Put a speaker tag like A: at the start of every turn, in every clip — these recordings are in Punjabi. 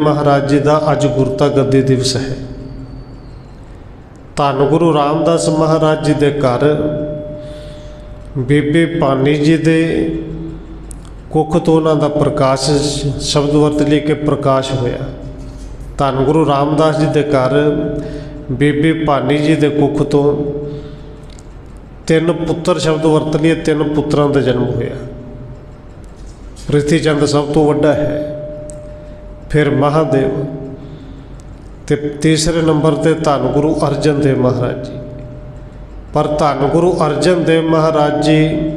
A: ਮਹਾਰਾਜ ਜੀ ਦਾ ਅੱਜ ਗੁਰਤਾ ਗੱਦੀ ਦਿਵਸ ਹੈ। ਧੰਨ ਗੁਰੂ ਰਾਮਦਾਸ ਮਹਾਰਾਜ ਜੀ ਦੇ ਘਰ, ਬੀਬੀ ਪਾਨੀ ਜੀ ਦੇ ਕੁੱਖ ਤੋਂ ਉਹਨਾਂ ਦਾ ਪ੍ਰਕਾਸ਼ ਸ਼ਬਦ ਵਰਤ ਲਈ ਕਿ ਪ੍ਰਕਾਸ਼ ਹੋਇਆ। ਧੰਨ ਗੁਰੂ ਰਾਮਦਾਸ ਜੀ ਦੇ ਘਰ, ਬੀਬੀ ਪਾਨੀ ਜੀ ਦੇ ਕੁੱਖ ਤੋਂ ਤਿੰਨ ਪੁੱਤਰ ਸ਼ਬਦ ਵਰਤ ਲਈ ਤਿੰਨ ਪੁੱਤਰਾਂ ਦਾ ਜਨਮ ਹੋਇਆ। ਪ੍ਰਿਥੀ ਚੰਦ ਸਭ ਤੋਂ ਵੱਡਾ ਹੈ। ਫਿਰ ਮਹਾਦੇਵ ਤੇ ਤੀਸਰੇ ਨੰਬਰ ਤੇ ਧੰਨ ਗੁਰੂ ਅਰਜਨ ਦੇਵ ਮਹਾਰਾਜ ਜੀ। ਪਰ ਧੰਨ ਗੁਰੂ ਅਰਜਨ ਦੇਵ ਮਹਾਰਾਜ ਜੀ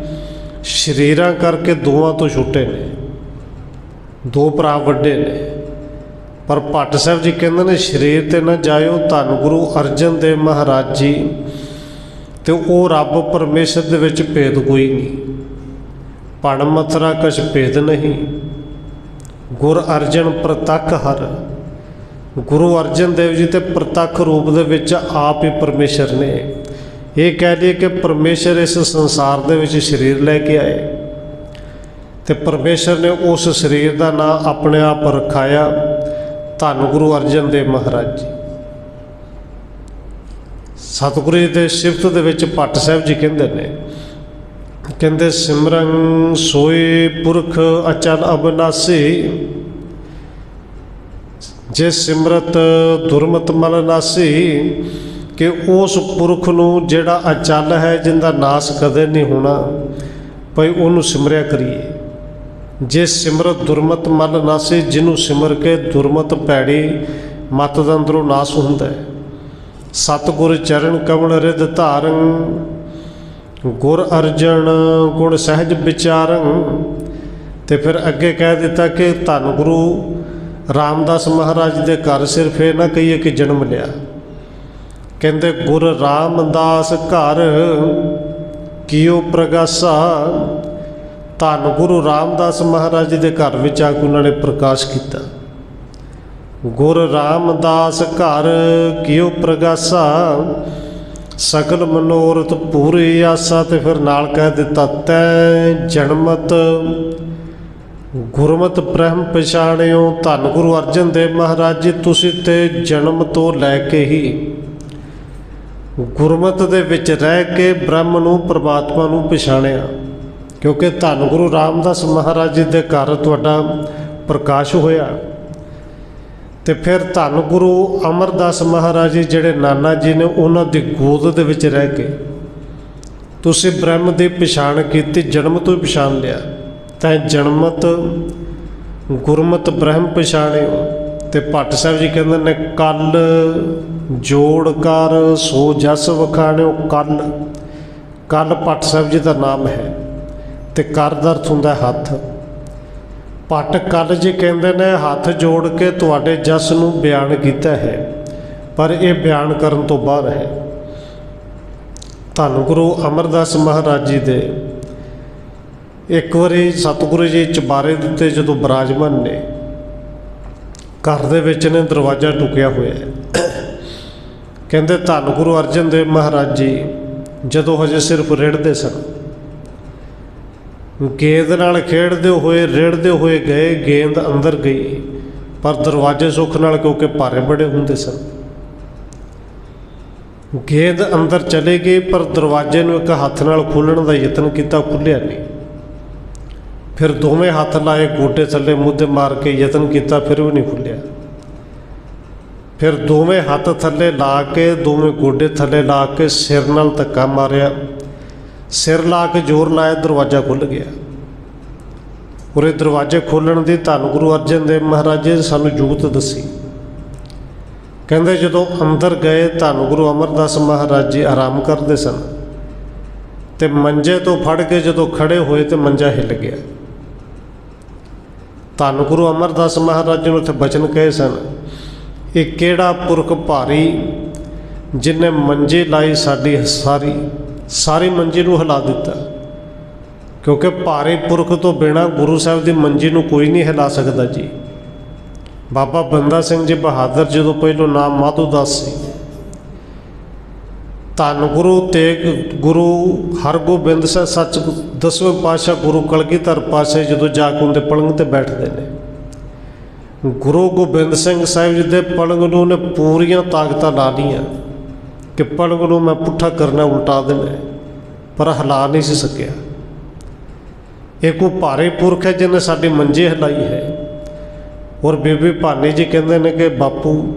A: ਸ਼ਰੀਰਾਂ ਕਰਕੇ ਦੋਵਾਂ ਤੋਂ ਛੁੱਟੇ ਨੇ। ਦੋ ਭਰਾ ਵੱਡੇ ਨੇ। ਪਰ ਭੱਟ ਸਾਹਿਬ ਜੀ ਕਹਿੰਦੇ ਨੇ, ਸ਼ਰੀਰ ਤੇ ਨਾ ਜਾਇਓ, ਧੰਨ ਗੁਰੂ ਅਰਜਨ ਦੇਵ ਮਹਾਰਾਜ ਜੀ ਤੇ ਉਹ ਰੱਬ ਪਰਮੇਸ਼ਰ ਦੇ ਵਿੱਚ ਭੇਦ ਕੋਈ ਨਹੀਂ। ਪਣ ਮਥਰਾ ਕਛ ਭੇਦ ਨਹੀਂ। ਗੁਰ ਅਰਜਨ ਪ੍ਰਤੱਖ ਹਰ। ਗੁਰੂ ਅਰਜਨ ਦੇਵ ਜੀ ਤੇ ਪ੍ਰਤੱਖ ਰੂਪ ਦੇ ਵਿੱਚ ਆਪ ਹੀ ਪਰਮੇਸ਼ਰ ਨੇ। ਇਹ ਕਹਿ ਲਈਏ ਕਿ ਪਰਮੇਸ਼ਰ ਇਸ ਸੰਸਾਰ ਦੇ ਵਿੱਚ ਸਰੀਰ ਲੈ ਕੇ ਆਏ। ਤੇ ਪਰਮੇਸ਼ਰ ਨੇ ਉਸ ਸਰੀਰ ਦਾ ਨਾਮ ਆਪਣੇ ਆਪ ਰਖਾਇਆ। ਧੰਨ ਗੁਰੂ ਅਰਜਨ ਦੇਵ ਮਹਾਰਾਜ ਜੀ। ਸਤਿਗੁਰੂ ਜੀ ਦੇ ਸਿਫਤ ਦੇ ਵਿੱਚ ਭੱਟ ਸਾਹਿਬ ਜੀ ਕਹਿੰਦੇ ਨੇ ਕਹਿੰਦੇ, ਸਿਮਰਨ ਸੋਏ ਪੁਰਖ ਅਚਲ ਅਬਨਾਸੀ ਜੇ ਸਿਮਰਤ ਦੁਰਮਤ ਮਲ ਨਾਸੀ, ਕਿ ਉਸ ਪੁਰਖ ਨੂੰ ਜਿਹੜਾ ਅਚਲ ਹੈ, ਜਿੰਦਾ ਨਾਸ ਕਦੇ ਨਹੀਂ ਹੋਣਾ, ਭਈ ਉਹਨੂੰ ਸਿਮਰਿਆ ਕਰੀਏ। ਜੇ ਸਿਮਰਤ ਦੁਰਮਤ ਮਲ ਨਾਸੀ ਜਿਹਨੂੰ ਸਿਮਰ ਕੇ ਦੁਰਮਤ ਭੈੜੀ ਮਤ ਦੇ ਅੰਦਰੋਂ ਨਾਸ ਹੁੰਦਾ ਹੈ। ਸਤਿਗੁਰ ਚਰਨ ਕਮਲ ਰਿਦ ਧਾਰਨ ਗੁਰ ਅਰਜਨ ਗੁਣ ਸਹਿਜ ਵਿਚਾਰਨ ਤੇ ਫਿਰ ਅੱਗੇ ਕਹਿ ਦਿੱਤਾ ਕਿ ਧੰਨ ਗੁਰੂ ਰਾਮਦਾਸ ਮਹਾਰਾਜ ਦੇ ਘਰ ਸਿਰਫ ਇਹ ਨਾ ਕਹੀਏ ਕਿ ਜਨਮ ਲਿਆ। ਕਹਿੰਦੇ, ਗੁਰ ਰਾਮਦਾਸ ਘਰ ਕੀਓ ਪ੍ਰਗਾਸਾ। ਧੰਨ ਗੁਰੂ ਰਾਮਦਾਸ ਮਹਾਰਾਜ ਜੀ ਦੇ ਘਰ ਵਿੱਚ ਆ ਕੇ ਉਹਨਾਂ ਨੇ ਪ੍ਰਕਾਸ਼ ਕੀਤਾ। ਗੁਰ ਰਾਮਦਾਸ ਘਰ ਕੀਓ ਪ੍ਰਗਾਸਾ। ਸ਼ਕਲ ਮਨੋਰਥ ਪੂਰੀ ਆਸਾ ਤੇ ਫਿਰ ਨਾਲ ਕਹਿ ਦਿੱਤਾ, ਤੈ ਜਨਮਤ, ਗੁਰਮਤ ਬ੍ਰਹਮ ਪਛਾਣਿਓ, ਧੰਨ ਗੁਰੂ ਅਰਜਨ ਦੇਵ ਮਹਾਰਾਜ ਜੀ, ਤੁਸੀਂ ਤੇ ਜਨਮ ਤੋਂ ਲੈ ਕੇ ਹੀ ਗੁਰਮਤ ਦੇ ਵਿੱਚ ਰਹਿ ਕੇ ਬ੍ਰਹਮ ਨੂੰ ਪ੍ਰਮਾਤਮਾ ਨੂੰ ਪਛਾਣਿਆ। ਕਿਉਂਕਿ ਧੰਨ ਗੁਰੂ ਰਾਮਦਾਸ ਮਹਾਰਾਜ ਜੀ ਦੇ ਘਰ ਤੁਹਾਡਾ ਪ੍ਰਕਾਸ਼ ਹੋਇਆ। ਤੇ ਫਿਰ ਧੰਨ ਗੁਰੂ ਅਮਰਦਾਸ ਮਹਾਰਾਜ ਜੀ ਜਿਹੜੇ ਨਾਨਾ ਜੀ ਨੇ ਉਹਨਾਂ ਦੀ ਗੋਦ ਦੇ ਵਿੱਚ ਰਹਿ ਕੇ ਤੁਸੀਂ ਬ੍ਰਹਮ ਦੀ ਪਛਾਣ ਕੀਤੀ, ਜਨਮ ਤੋਂ ਹੀ ਪਛਾਣ ਲਿਆ। ਤਾਂ ਜਨਮਤ, ਗੁਰਮਤ ਬ੍ਰਹਮ ਪਛਾਣਿਓ। ਤੇ ਭੱਟ ਸਾਹਿਬ ਜੀ ਕਹਿੰਦੇ ਨੇ, ਕੱਲ ਜੋੜ ਕਰ, ਸੋ ਜਸ ਵਖਾਣਿਓ, ਕੱਲ। ਕੱਲ ਭੱਟ ਸਾਹਿਬ ਜੀ ਦਾ ਨਾਮ ਹੈ ਤੇ ਕਰ ਦਾ ਅਰਥ ਹੁੰਦਾ ਹੱਥ। ਪਟ ਕੱਲ ਜੀ ਕਹਿੰਦੇ ਨੇ, ਹੱਥ ਜੋੜ ਕੇ ਤੁਹਾਡੇ ਜਸ ਨੂੰ ਬਿਆਨ ਕੀਤਾ ਹੈ, ਪਰ ਇਹ ਬਿਆਨ ਕਰਨ ਤੋਂ ਬਾਹਰ ਹੈ। ਧੰਨ ਗੁਰੂ ਅਮਰਦਾਸ ਮਹਾਰਾਜ ਜੀ ਦੇ ਇੱਕ ਵਾਰੀ ਸਤਿਗੁਰੂ ਜੀ ਚਬਾਰੇ ਦੇ ਉੱਤੇ ਜਦੋਂ ਬਰਾਜਮਾਨ ਨੇ, ਘਰ ਦੇ ਵਿੱਚ ਨੇ ਦਰਵਾਜ਼ਾ ਟੁਕਿਆ ਹੋਇਆ ਹੈ। ਕਹਿੰਦੇ ਧੰਨ ਗੁਰੂ ਅਰਜਨ ਦੇਵ ਮਹਾਰਾਜ ਜੀ, ਜਦੋਂ ਹਜੇ ਸਿਰਫ ਰਿੜਦੇ ਸਨ ਗੇਂਦ ਨਾਲ ਖੇਡਦੇ ਹੋਏ, ਰੇੜਦੇ ਹੋਏ ਗਏ, ਗੇਂਦ ਅੰਦਰ ਗਈ। ਪਰ ਦਰਵਾਜ਼ੇ ਸੁੱਖ ਨਾਲ ਕਿਉਂਕਿ ਭਾਰੇ ਬੜੇ ਹੁੰਦੇ ਸਨ। ਗੇਂਦ ਅੰਦਰ ਚਲੇ ਗਈ, ਪਰ ਦਰਵਾਜ਼ੇ ਨੂੰ ਇੱਕ ਹੱਥ ਨਾਲ ਖੋਲਣ ਦਾ ਯਤਨ ਕੀਤਾ ਖੁੱਲਿਆ ਨਹੀਂ। ਫਿਰ ਦੋਵੇਂ ਹੱਥ ਲਾਏ, ਗੋਡੇ ਥੱਲੇ ਮੁੱਦੇ ਮਾਰ ਕੇ ਯਤਨ ਕੀਤਾ, ਫਿਰ ਵੀ ਨਹੀਂ ਖੁੱਲਿਆ ਫਿਰ ਦੋਵੇਂ ਹੱਥ ਥੱਲੇ ਲਾ ਕੇ, ਦੋਵੇਂ ਗੋਡੇ ਥੱਲੇ ਲਾ ਕੇ ਸਿਰ ਨਾਲ ਧੱਕਾ ਮਾਰਿਆ। ਸਿਰ ਲਾ ਕੇ ਜ਼ੋਰ ਲਾਇਆ, ਦਰਵਾਜ਼ਾ ਖੁੱਲ ਗਿਆ। ਉਰੇ ਦਰਵਾਜ਼ੇ ਖੋਲਣ ਦੀ ਧੰਨ ਗੁਰੂ ਅਰਜਨ ਦੇਵ ਮਹਾਰਾਜ ਜੀ ਨੇ ਸਾਨੂੰ ਜੁਗਤ ਦੱਸੀ। ਕਹਿੰਦੇ ਜਦੋਂ ਅੰਦਰ ਗਏ, ਧੰਨ ਗੁਰੂ ਅਮਰਦਾਸ ਮਹਾਰਾਜ ਜੀ ਆਰਾਮ ਕਰਦੇ ਸਨ ਤੇ ਮੰਜੇ ਤੋਂ ਫੜ ਕੇ ਜਦੋਂ ਖੜੇ ਹੋਏ ਤੇ ਮੰਜਾ ਹਿੱਲ ਗਿਆ। ਧੰਨ ਗੁਰੂ ਅਮਰਦਾਸ ਮਹਾਰਾਜ ਜੀ ਨੂੰ ਉੱਥੇ ਬਚਨ ਕਹੇ ਸਨ, ਇਹ ਕਿਹੜਾ ਪੁਰਖ ਭਾਰੀ ਜਿਨੇ ਮੰਜੇ ਲਾਈ ਸਾਡੀ ਸਾਰੀ ਸਾਰੀ ਮੰਜੀ ਨੂੰ ਹਿਲਾ ਦਿੱਤਾ। ਕਿਉਂਕਿ ਭਾਰੇ ਪੁਰਖ ਤੋਂ ਬਿਨਾ ਗੁਰੂ ਸਾਹਿਬ ਦੀ ਮੰਜੀ ਨੂੰ ਕੋਈ ਨਹੀਂ ਹਿਲਾ ਸਕਦਾ ਜੀ। ਬਾਬਾ ਬੰਦਾ ਸਿੰਘ ਜੀ ਬਹਾਦਰ ਜਦੋਂ ਪਹਿਲੋਂ ਨਾਮ ਮਾਧੂ ਦਾਸ ਸੀ, ਧੰਨ ਗੁਰੂ ਤੇਗ ਗੁਰੂ ਹਰਗੋਬਿੰਦ ਸਾਹਿਬ ਸੱਚ ਦਸਵੇਂ ਪਾਤਸ਼ਾਹ ਗੁਰੂ ਕਲਗੀਧਰ ਪਾਤਸ਼ਾਹ ਜਦੋਂ ਜਾ ਕੇ ਉਹਦੇ ਪਲੰਗ ਤੇ ਬੈਠਦੇ ਨੇ। ਗੁਰੂ ਗੋਬਿੰਦ ਸਿੰਘ ਸਾਹਿਬ ਜੀ ਦੇ ਪਲੰਗ ਨੂੰ ਨੇ ਪੂਰੀਆਂ ਤਾਕਤਾਂ ਲਾ ਲਈਆਂ। ਕਿ ਪਲੰਗ ਨੂੰ ਮੈਂ ਪੁੱਠਾ ਕਰਨਾ ਉਲਟਾ ਦੇਣਾ ਪਰ ਹਿਲਾ ਨਹੀਂ ਸੀ ਸਕਿਆ। ਇਹ ਕੋ ਭਾਰੇ ਪੁਰਖ ਹੈ ਜਿਹਨੇ ਸਾਡੀ ਮੰਜੇ ਹਿਲਾਈ ਹੈ। ਔਰ ਬੀਬੀ ਭਾਨੀ ਜੀ ਕਹਿੰਦੇ ਨੇ ਕਿ ਬਾਪੂ,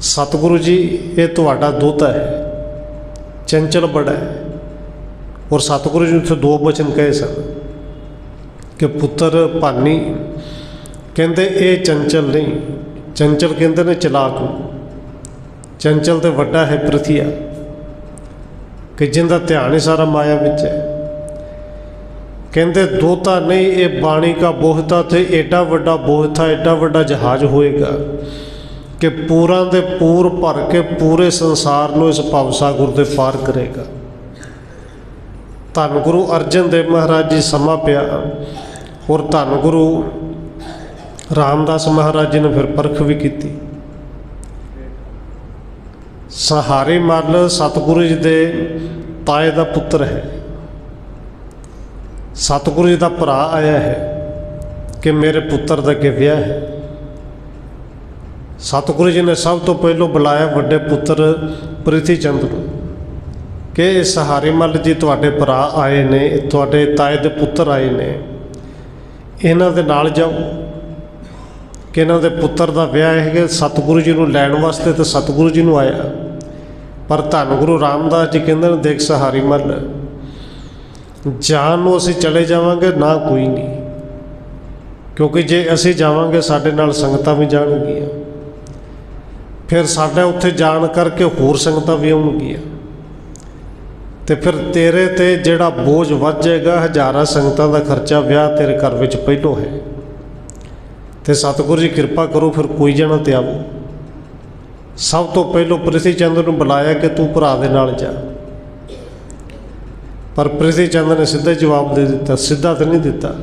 A: ਸਤਿਗੁਰੂ ਜੀ, ਇਹ ਤੁਹਾਡਾ ਦੋਤਾ ਹੈ, ਚੰਚਲ ਬੜਾ ਹੈ। ਔਰ ਸਤਿਗੁਰੂ ਜੀ ਉੱਥੇ ਦੋ ਬਚਨ ਕਹੇ ਸਨ ਕਿ ਪੁੱਤਰ ਭਾਨੀ, ਕਹਿੰਦੇ ਇਹ ਚੰਚਲ ਨਹੀਂ, ਚੰਚਲ ਕਹਿੰਦੇ ਨੇ ਚਲਾਕ। ਨੂੰ ਚੰਚਲ ਤੇ ਵੱਡਾ ਹੈ ਪ੍ਰਥੀਆ, ਕਿ ਜਿੰਦਾ ਧਿਆਨ ਹੀ ਸਾਰਾ ਮਾਇਆ ਵਿੱਚ ਹੈ। ਕਹਿੰਦੇ ਦੋਤਾ ਨਹੀਂ, ਇਹ ਬਾਣੀ ਕਾ ਬੋਹਤਾ ਤੇ ਏਡਾ ਵੱਡਾ ਬੋਹਤਾ ਏਡਾ ਵੱਡਾ ਜਹਾਜ਼ ਹੋਏਗਾ ਕਿ ਪੂਰਾਂ ਦੇ ਪੂਰ ਭਰ ਕੇ ਪੂਰੇ ਸੰਸਾਰ ਨੂੰ ਇਸ ਭਵਸਾਗਰ ਦੇ ਪਾਰ ਕਰੇਗਾ। ਧੰਨ ਗੁਰੂ ਅਰਜਨ ਦੇਵ ਮਹਾਰਾਜ ਜੀ ਸਮਾਂ ਪਿਆ। ਔਰ ਧੰਨ ਗੁਰੂ ਰਾਮਦਾਸ ਮਹਾਰਾਜ ਜੀ ਨੇ ਫਿਰ ਪਰਖ ਵੀ ਕੀਤੀ। ਸਹਾਰੇ ਮੱਲ ਸਤਿਗੁਰੂ ਜੀ ਦੇ ਤਾਏ ਦਾ ਪੁੱਤਰ ਹੈ। ਸਤਿਗੁਰੂ ਜੀ ਦਾ ਭਰਾ ਆਇਆ ਹੈ ਕਿ ਮੇਰੇ ਪੁੱਤਰ ਦਾ ਅੱਗੇ ਵਿਆਹ ਹੈ। ਸਤਿਗੁਰੂ ਜੀ ਨੇ ਸਭ ਤੋਂ ਪਹਿਲਾਂ ਬੁਲਾਇਆ ਵੱਡੇ ਪੁੱਤਰ ਪ੍ਰਿਥੀ ਚੰਦ ਨੂੰ ਕਿ ਇਹ ਸਹਾਰੇ ਮੱਲ ਜੀ ਤੁਹਾਡੇ ਭਰਾ ਆਏ ਨੇ ਤੁਹਾਡੇ ਤਾਏ ਦੇ ਪੁੱਤਰ ਆਏ ਨੇ। ਇਹਨਾਂ ਦੇ ਨਾਲ ਜਾਓ ਕਿ ਇਹਨਾਂ ਦੇ ਪੁੱਤਰ ਦਾ ਵਿਆਹ ਹੈ ਕਿ ਸਤਿਗੁਰੂ ਜੀ ਨੂੰ ਲੈਣ ਵਾਸਤੇ ਤੇ ਸਤਿਗੁਰੂ ਜੀ ਨੂੰ ਆਇਆ। ਪਰ ਧੰਨ ਗੁਰੂ ਰਾਮਦਾਸ ਜੀ ਕਹਿੰਦੇ ਨੇ, ਦੇਖ ਸਹਾਰੀ ਮੱਲ। ਜਾਨ ਨੂੰ ਅਸੀਂ ਚਲੇ ਜਾਵਾਂਗੇ, ਨਾ ਕੋਈ ਨਹੀਂ। ਕਿਉਂਕਿ ਜੇ ਅਸੀਂ ਜਾਵਾਂਗੇ, ਸਾਡੇ ਨਾਲ ਸੰਗਤਾਂ ਵੀ ਜਾਣਗੀਆਂ। ਫਿਰ ਸਾਡਾ ਉੱਥੇ ਜਾਣ ਕਰਕੇ ਹੋਰ ਸੰਗਤਾਂ ਵੀ ਆਉਣਗੀਆਂ। ਤੇ ਫਿਰ ਤੇਰੇ ਤੇ ਜਿਹੜਾ ਬੋਝ ਵੱਧ ਜਾਏਗਾ, ਹਜ਼ਾਰਾਂ ਸੰਗਤਾਂ ਦਾ ਖਰਚਾ ਵਿਆਹ ਤੇਰੇ ਘਰ ਵਿੱਚ ਪਹਿਲੋਂ ਹੈ। ਤੇ ਸਤਿਗੁਰੂ ਜੀ, ਕਿਰਪਾ ਕਰੋ, ਫਿਰ ਕੋਈ ਜਣਾ ਤੇ ਆਵੋ। ਸਭ ਤੋਂ ਪਹਿਲੋਂ ਪ੍ਰਿਥੀ ਚੰਦ ਨੂੰ ਬੁਲਾਇਆ ਕਿ ਤੂੰ ਭਰਾ ਦੇ ਨਾਲ ਜਾ। ਪਰ ਪ੍ਰਿਥੀ ਚੰਦ ਨੇ ਸਿੱਧਾ ਜਵਾਬ ਦੇ ਦਿੱਤਾ, ਸਿੱਧਾ ਤਾਂ ਨਹੀਂ ਦਿੱਤਾ।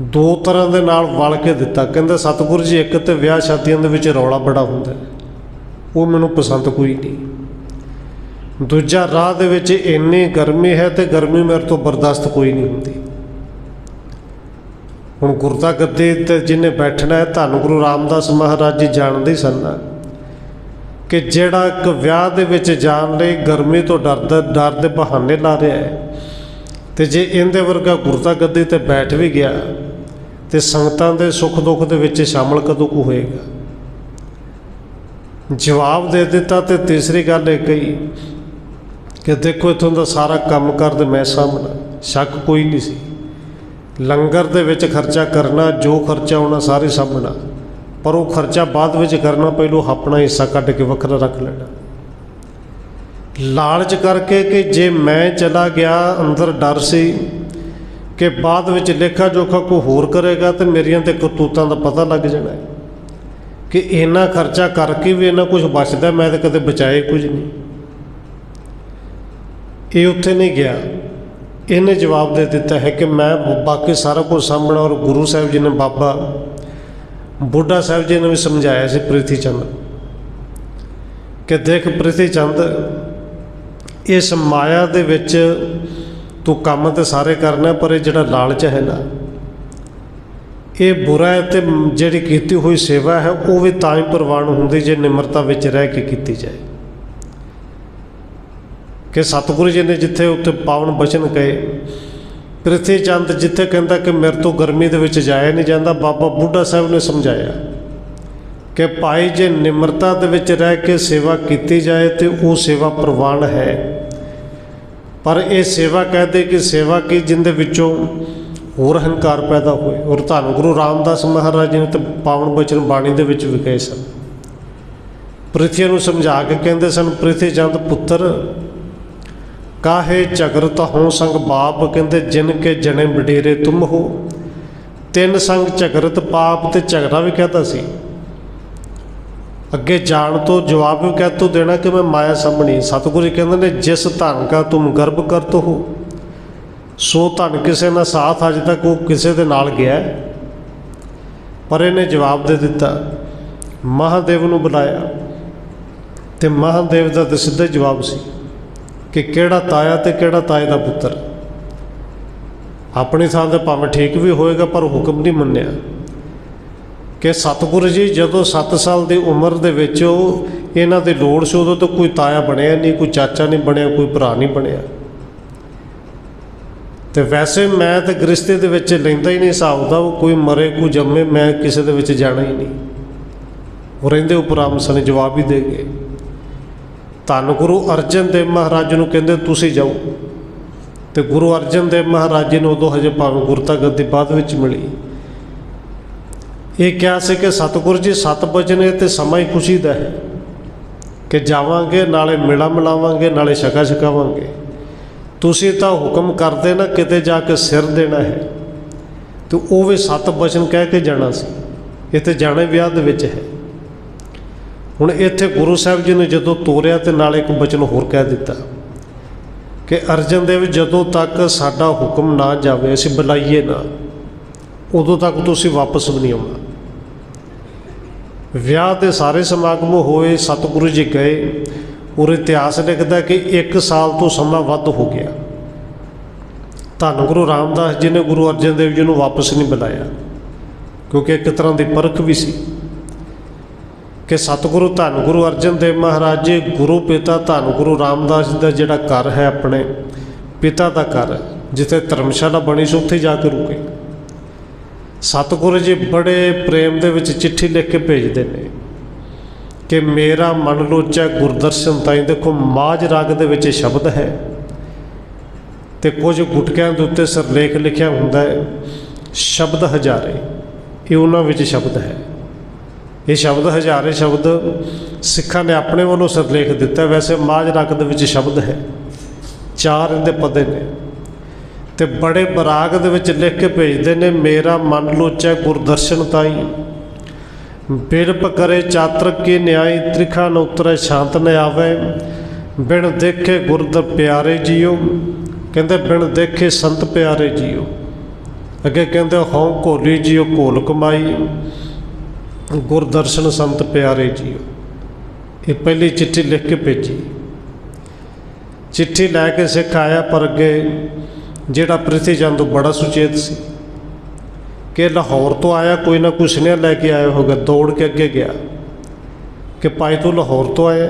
A: ਦੋ ਤਰ੍ਹਾਂ ਦੇ ਨਾਲ ਵਲ ਕੇ ਦਿੱਤਾ। ਕਹਿੰਦਾ, ਸਤਿਗੁਰੂ ਜੀ, ਇੱਕ ਤੇ ਵਿਆਹ ਸ਼ਾਦੀਆਂ ਦੇ ਵਿੱਚ ਰੌਲਾ ਬੜਾ ਹੁੰਦਾ ਉਹ ਮੈਨੂੰ ਪਸੰਦ ਕੋਈ ਨਹੀਂ। ਦੂਜਾ, ਰਾਹ ਦੇ ਵਿੱਚ ਇੰਨੀ ਗਰਮੀ ਹੈ ਤੇ ਗਰਮੀ ਮੇਰੇ ਤੋਂ ਬਰਦਾਸ਼ਤ ਕੋਈ ਨਹੀਂ ਹੁੰਦੀ। ਹੁਣ ਗੁਰਦਾ ਗੱਦੇ ਤੇ ਜਿਹਨੇ ਬੈਠਣਾ ਹੈ, ਧੰਨ ਗੁਰੂ ਰਾਮਦਾਸ ਮਹਾਰਾਜ ਜੀ ਜਾਣਦੇ ਹੀ ਸਨ ਨਾ। ਕਿ ਜਿਹੜਾ ਇੱਕ ਵਿਆਹ ਦੇ ਵਿੱਚ ਜਾਣ ਲਈ ਗਰਮੀ ਤੋਂ ਡਰਦਾ ਡਰ ਦੇ ਬਹਾਨੇ ਲਾ ਰਿਹਾ ਹੈ। ਤੇ ਜੇ ਇਹਦੇ ਵਰਗਾ ਗੁਰਤਾ ਗੱਦੀ ਤੇ ਬੈਠ ਵੀ ਗਿਆ, ਤੇ ਸੰਗਤਾਂ ਦੇ ਸੁੱਖ ਦੁੱਖ ਦੇ ਵਿੱਚ ਸ਼ਾਮਲ ਕਦੋਂ ਕੁ ਹੋਏਗਾ? ਜਵਾਬ ਦੇ ਦਿੱਤਾ ਤੇ ਤੀਸਰੀ ਗੱਲ ਇਹ ਕਹੀ ਕਿ ਦੇਖੋ ਇਥੋਂ ਦਾ ਸਾਰਾ ਕੰਮ ਕਰ ਮੈਂ ਸਾਹਮਣਾ ਸ਼ੱਕ ਕੋਈ ਨਹੀਂ ਸੀ। ਲੰਗਰ ਦੇ ਵਿੱਚ ਖਰਚਾ ਕਰਨਾ, ਜੋ ਖਰਚਾ ਹੋਣਾ ਸਾਰੇ ਸਾਹਮਣਾ ਪਰ ਉਹ ਖਰਚਾ ਬਾਅਦ ਵਿੱਚ ਕਰਨਾ ਪਹਿਲੋਂ ਆਪਣਾ ਹਿੱਸਾ ਕੱਢ ਕੇ ਵੱਖਰਾ ਰੱਖ ਲੈਣਾ। ਲਾਲਚ ਕਰਕੇ ਕਿ ਜੇ ਮੈਂ ਚਲਾ ਗਿਆ, ਅੰਦਰ ਡਰ ਸੀ ਕਿ ਬਾਅਦ ਵਿੱਚ ਲੇਖਾ ਜੋਖਾ ਕੋਈ ਹੋਰ ਕਰੇਗਾ ਤੇ ਮੇਰੀਆਂ ਤੇ ਕਰਤੂਤਾਂ ਦਾ ਪਤਾ ਲੱਗ ਜਾਣਾ ਕਿ ਇੰਨਾ ਖਰਚਾ ਕਰਕੇ ਵੀ ਇੰਨਾ ਕੁਝ ਬਚਦਾ, ਮੈਂ ਤਾਂ ਕਦੇ ਬਚਾਏ ਕੁਝ ਨਹੀਂ। ਇਹ ਉੱਥੇ ਨਹੀਂ ਗਿਆ। ਇਹਨੇ ਜਵਾਬ ਦੇ ਦਿੱਤਾ ਹੈ ਕਿ ਮੈਂ ਬਾਕੀ ਸਾਰਾ ਕੁਝ ਸਾਹਮਣਾ ਔਰ ਗੁਰੂ ਸਾਹਿਬ ਜੀ ਨੇ ਬਾਬਾ ਬੁੱਢਾ ਸਾਹਿਬ ਜੀ ਨੇ ਵੀ ਸਮਝਾਇਆ ਸੀ ਪ੍ਰਿਥੀ ਚੰਦ ਕਿ ਦੇਖ ਪ੍ਰਿਥੀ ਚੰਦ, ਇਸ ਮਾਇਆ ਦੇ ਵਿੱਚ ਤੂੰ ਕੰਮ ਤੇ ਸਾਰੇ ਕਰਨਾ ਪਰ ਇਹ ਜਿਹੜਾ ਲਾਲਚ ਹੈ ਨਾ, ਇਹ ਬੁਰਾ ਹੈ ਤੇ ਜਿਹੜੀ ਕੀਤੀ ਹੋਈ ਸੇਵਾ ਹੈ, ਉਹ ਵੀ ਤਾਂ ਹੀ ਪ੍ਰਵਾਨ ਹੁੰਦੀ ਜੇ ਨਿਮਰਤਾ ਵਿੱਚ ਰਹਿ ਕੇ ਕੀਤੀ ਜਾਏ। ਕਿ ਸਤਿਗੁਰੂ ਜੀ ਨੇ ਜਿੱਥੇ ਉੱਤੇ ਪਾਵਨ ਬਚਨ ਕਹੇ ਪ੍ਰਿਥੀ ਚੰਦ ਜਿੱਥੇ ਕਹਿੰਦਾ ਕਿ ਮੇਰੇ ਤੋਂ ਗਰਮੀ ਦੇ ਵਿੱਚ ਜਾਇਆ ਨਹੀਂ ਜਾਂਦਾ, ਬਾਬਾ ਬੁੱਢਾ ਸਾਹਿਬ ਨੇ ਸਮਝਾਇਆ ਕਿ ਭਾਈ ਜੇ ਨਿਮਰਤਾ ਦੇ ਵਿੱਚ ਰਹਿ ਕੇ ਸੇਵਾ ਕੀਤੀ ਜਾਏ ਤੇ ਉਹ ਸੇਵਾ ਪ੍ਰਵਾਨ ਹੈ। ਪਰ ਇਹ ਸੇਵਾ ਕਹਦੇ ਕਿ ਸੇਵਾ ਕੀ ਜਿੰਦੇ ਵਿੱਚੋਂ ਹੋਰ ਹੰਕਾਰ ਪੈਦਾ ਹੋਏ। ਔਰ ਧੰਨ ਗੁਰੂ ਰਾਮਦਾਸ ਮਹਾਰਾਜ ਜੀ ਨੇ ਤਾਂ ਪਾਵਨ ਬਚਨ ਬਾਣੀ ਦੇ ਵਿੱਚ ਵੀ ਕਹੇ ਸਨ। ਪ੍ਰਿਥੀ ਨੂੰ ਸਮਝਾ ਕੇ ਕਹਿੰਦੇ ਸਨ ਪ੍ਰਿਥੀ ਚੰਦ ਪੁੱਤਰ ਕਾਹੇ ਝਗਰਤ ਹੋ ਸੰਗ ਬਾਪ ਕਹਿੰਦੇ ਜਿਨ ਕੇ ਜਣੇ ਵਡੇਰੇ ਤੁਮ ਹੋ। ਤਿੰਨ ਸੰਗ ਝਗਰਤ ਪਾਪ ਤੇ ਝਗੜਾ ਵੀ ਕਹਤਾ ਸੀ। ਅੱਗੇ ਜਾਣ ਤੋਂ ਜਵਾਬ ਵੀ ਕਹਿ ਤੋ ਦੇਣਾ ਕਿ ਮੈਂ ਮਾਇਆ ਸਾਹਮਣੀ। ਸਤਿਗੁਰੂ ਜੀ ਕਹਿੰਦੇ ਨੇ, ਜਿਸ ਧਨ ਕਾ ਤੁਮ ਗਰਭ ਕਰਤ ਹੋ, ਸੋ ਧਨ ਕਿਸੇ ਨਾਲ ਸਾਥ ਅਜ ਤੱਕ ਉਹ ਕਿਸੇ ਦੇ ਨਾਲ ਗਿਆ ਪਰ ਇਹਨੇ ਜਵਾਬ ਦੇ ਦਿੱਤਾ, ਮਹਾਦੇਵ ਨੂੰ ਬੁਲਾਇਆ ਤੇ ਮਹਾਦੇਵ ਦਾ ਤਾਂ ਸਿੱਧਾ ਜਵਾਬ ਸੀ। ਕਿ ਕਿਹੜਾ ਤਾਇਆ ਤੇ ਕਿਹੜਾ ਤਾਏ ਦਾ ਪੁੱਤਰ। ਆਪਣੇ ਥਾਂ ਦਾ ਭਾਵੇਂ ਠੀਕ ਵੀ ਹੋਏਗਾ, ਪਰ ਹੁਕਮ ਨਹੀਂ ਮੰਨਿਆ। ਕਿ ਸਤਿਗੁਰੂ ਜੀ, ਜਦੋਂ 7 ਸਾਲ ਦੀ ਉਮਰ ਦੇ ਵਿੱਚ ਉਹ ਇਹਨਾਂ ਦੀ ਲੋੜ ਸੀ, ਉਦੋਂ ਤਾਂ ਕੋਈ ਤਾਇਆ ਬਣਿਆ ਨਹੀਂ, ਕੋਈ ਚਾਚਾ ਨਹੀਂ ਬਣਿਆ, ਕੋਈ ਭਰਾ ਨਹੀਂ ਬਣਿਆ। ਤੇ ਵੈਸੇ ਮੈਂ ਤਾਂ ਗ੍ਰਸਤੀ ਦੇ ਵਿੱਚ ਲੈਂਦਾ ਹੀ ਨਹੀਂ, ਹਿਸਾਬ ਦਾ ਉਹ ਕੋਈ ਮਰੇ, ਕੋਈ ਜੰਮੇ, ਮੈਂ ਕਿਸੇ ਦੇ ਵਿੱਚ ਜਾਣਾ ਹੀ ਨਹੀਂ। ਉਹ ਰਹਿੰਦੇ ਉਪਰਾਮ ਸਨ ਜਵਾਬ ਹੀ ਦੇ ਗਏ। ਧੰਨ ਗੁਰੂ ਅਰਜਨ ਦੇਵ ਮਹਾਰਾਜ ਨੂੰ ਕਹਿੰਦੇ ਤੁਸੀਂ ਜਾਓ। ਤੇ ਗੁਰੂ ਅਰਜਨ ਦੇਵ ਮਹਾਰਾਜ ਜੀ ਨੂੰ ਉਦੋਂ ਹਜੇ ਭਾਵੇਂ ਗੁਰਤਾ ਗੱਦੀ ਬਾਅਦ ਵਿੱਚ ਮਿਲੀ। ਇਹ ਕਿਹਾ ਸੀ ਕਿ ਸਤਿਗੁਰ ਜੀ, ਸਤ ਬਚਨੇ ਤੇ ਸਮਾਂ ਹੀ ਖੁਸ਼ੀ ਦਾ ਹੈ ਕਿ ਜਾਵਾਂਗੇ, ਨਾਲੇ ਮਿਲਾ ਮਿਲਾਵਾਂਗੇ ਨਾਲੇ ਛਕਾ ਛਕਾਵਾਂਗੇ। ਤੁਸੀਂ ਤਾਂ ਹੁਕਮ ਕਰਦੇ ਨਾ ਕਿਤੇ ਜਾ ਕੇ ਸਿਰ ਦੇਣਾ ਹੈ। ਤੇ ਉਹ ਵੀ ਸਤ ਬਚਨ ਕਹਿ ਕੇ ਜਾਣਾ ਸੀ। ਇਹ ਤੇ ਜਾਣੇ ਵਿਆਹ ਦੇ ਵਿੱਚ ਹੈ। ਹੁਣ ਇੱਥੇ ਗੁਰੂ ਸਾਹਿਬ ਜੀ ਨੇ ਜਦੋਂ ਤੋਰਿਆ ਤੇ ਨਾਲ ਇੱਕ ਬਚਨ ਹੋਰ ਕਹਿ ਦਿੱਤਾ ਕਿ ਅਰਜਨ ਦੇਵ, ਜਦੋਂ ਤੱਕ ਸਾਡਾ ਹੁਕਮ ਨਾ ਜਾਵੇ, ਅਸੀਂ ਬੁਲਾਈਏ ਨਾ, ਉਦੋਂ ਤੱਕ ਤੁਸੀਂ ਵਾਪਸ ਵੀ ਨਹੀਂ ਆਉਣਾ। ਵਿਆਹ ਦੇ ਸਾਰੇ ਸਮਾਗਮ ਹੋਏ, ਸਤਿਗੁਰੂ ਜੀ ਗਏ ਔਰ ਇਤਿਹਾਸ ਲਿਖਦਾ ਕਿ 1 ਸਾਲ ਤੋਂ ਸਮਾਂ ਵੱਧ ਹੋ ਗਿਆ। ਧੰਨ ਗੁਰੂ ਰਾਮਦਾਸ ਜੀ ਨੇ ਗੁਰੂ ਅਰਜਨ ਦੇਵ ਜੀ ਨੂੰ ਵਾਪਸ ਨਹੀਂ ਬੁਲਾਇਆ, ਕਿਉਂਕਿ ਇੱਕ ਤਰ੍ਹਾਂ ਦੀ ਪਰਖ ਵੀ ਸੀ। ਕਿ ਸਤਿਗੁਰੂ ਧੰਨ ਗੁਰੂ ਅਰਜਨ ਦੇਵ ਮਹਾਰਾਜ ਜੀ, ਗੁਰੂ ਪਿਤਾ ਧੰਨ ਗੁਰੂ ਰਾਮਦਾਸ ਜੀ ਦਾ ਜਿਹੜਾ ਘਰ ਹੈ ਆਪਣੇ, ਪਿਤਾ ਦਾ ਘਰ, ਜਿੱਥੇ ਧਰਮਸ਼ਾਲਾ ਬਣੀ ਸੀ, ਉੱਥੇ ਜਾ ਕੇ ਰੁਕੇ। ਸਤਿਗੁਰੂ ਜੀ ਬੜੇ ਪ੍ਰੇਮ ਦੇ ਵਿੱਚ ਚਿੱਠੀ ਲਿਖ ਕੇ ਭੇਜਦੇ ਨੇ ਕਿ ਮੇਰਾ ਮਨ ਲੋਚਾ ਗੁਰਦਰਸ਼ਨ ਤਾਈਂ ਦੇਖੋ ਮਾਜ ਰਾਗ ਦੇ ਵਿੱਚ ਸ਼ਬਦ ਹੈ। ਤੇ ਕੁਝ ਗੁਟਕਿਆਂ ਦੇ ਉੱਤੇ ਸਰਲੇਖ ਲਿਖਿਆ ਹੁੰਦਾ ਹੈ, ਸ਼ਬਦ ਹਜ਼ਾਰੇ, ਇਹ ਉਹਨਾਂ ਵਿੱਚ ਸ਼ਬਦ ਹੈ। ਇਹ ਸ਼ਬਦ ਹਜ਼ਾਰੇ ਸ਼ਬਦ ਸਿੱਖਾਂ ਨੇ ਆਪਣੇ ਵੱਲੋਂ ਸਿਰਲੇਖ ਦਿੱਤਾ। ਵੈਸੇ ਮਾਜ ਰਾਗ ਦੇ ਵਿੱਚ ਸ਼ਬਦ ਹੈ। ਚਾਰ ਇਹਦੇ ਪਦੇ ਨੇ। ਤੇ ਬੜੇ ਬਰਾਗ ਦੇ ਵਿੱਚ ਲਿਖ ਕੇ ਭੇਜਦੇ ਨੇ, ਮੇਰਾ ਮਨ ਲੋਚੈ ਗੁਰਦਰਸ਼ਨ ਤਾਈ। ਬਿਰਪ ਕਰੇ ਚਾਤਰਕ ਕੀ ਨਿਆਈ, ਤ੍ਰਿਖਾ ਨ ਉਤਰੈ ਸ਼ਾਂਤ ਨ ਆਵੇ। ਬਿਨ ਦੇਖੇ ਗੁਰਦ ਪਿਆਰੇ ਜੀਓ। ਕਹਿੰਦੇ, ਬਿਨ ਦੇਖੇ ਸੰਤ ਪਿਆਰੇ ਜੀਓ। ਅੱਗੇ ਕਹਿੰਦੇ, ਹਉ ਘੋਲੀ ਜੀਓ ਘੋਲ ਕਮਾਈ। ਗੁਰਦਰਸ਼ਨ ਸੰਤ ਪਿਆਰੇ ਜੀਓ, ਇਹ ਪਹਿਲੀ ਚਿੱਠੀ ਲਿਖ ਕੇ ਭੇਜੀ। ਚਿੱਠੀ ਲੈ ਕੇ ਸਿੱਖ ਆਇਆ ਪਰ ਅੱਗੇ ਜਿਹੜਾ ਪ੍ਰਿਥੀ ਚੰਦ ਬੜਾ ਸੁਚੇਤ ਸੀ। ਕਿ ਲਾਹੌਰ ਤੋਂ ਆਇਆ, ਕੋਈ ਨਾ ਕੋਈ ਸੁਨੇਹਾ ਲੈ ਕੇ ਆਇਆ ਹੋਗਾ ਦੌੜ ਕੇ ਅੱਗੇ ਗਿਆ। ਕਿ ਭਾਈ ਤੂੰ ਲਾਹੌਰ ਤੋਂ ਆਇਆ